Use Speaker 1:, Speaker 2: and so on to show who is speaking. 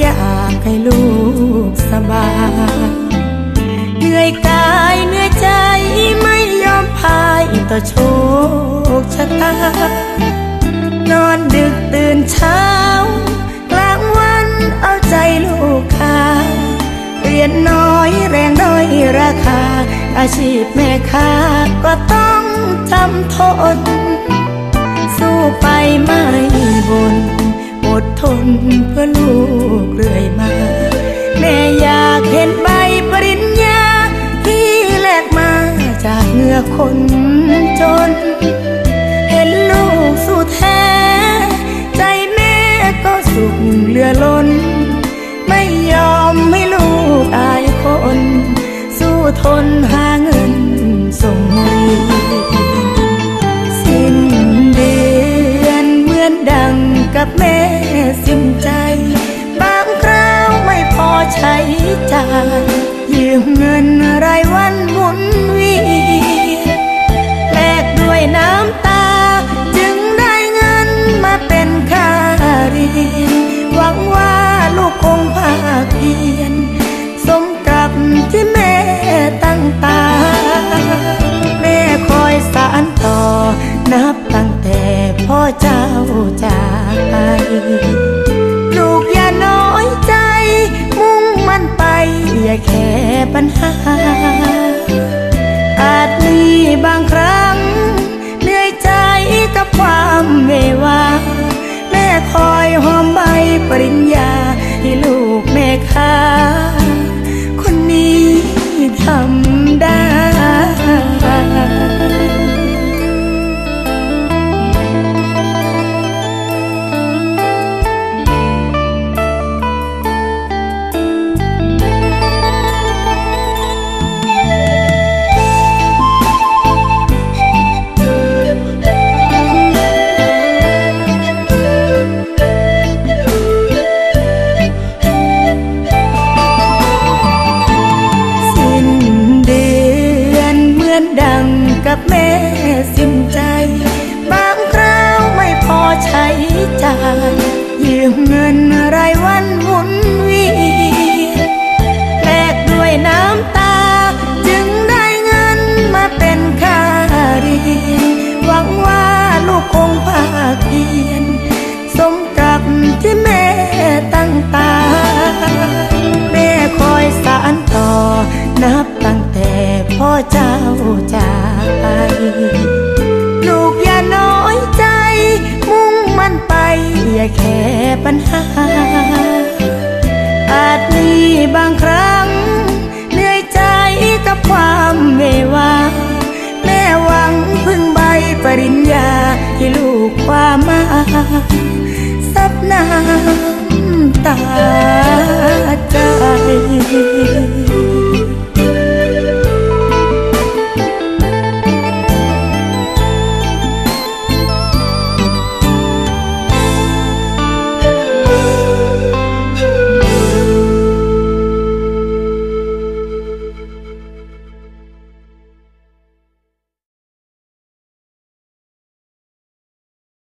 Speaker 1: อยากให้ลูกสบายเหนื่อยกายเหนื่อยใจไม่ยอมพายต่อโชคชะตานอนดึกตื่นเช้ากลางวันเอาใจลูกค้าเรียนน้อยแรงน้อยราคา อาชีพแม่ค้าก็ต้องจำทนสู้ไปไม่บนอ ดทนเพื่อลูกเรื่อยมา แม่อยากเห็นใบปริญญา ที่แลกมาจากเหงื่อคนจน เงินรายวันหมุนเวียนแลกด้วยน้ำตา จึงได้เงินมาเป็นค่าเรียนหวังว่าลูกคงภาคเพียร ปัญหา อาจมีบางครั้ง เหนื่อยใจกับความเมวา แม่คอยหอมใบปริญญา ให้ลูกแม่ค้าคนนี้ทำได้ แม่สิ้นใจ บางคราวไม่พอใช้จ่ายยืมเงินรายวันหมุน ปัญหา อาจมีบางครั้ง เหนื่อยใจกับความเมวา แม่หวังพึ่งใบปริญญาที่ลูกความมาซับน้ำตาใจ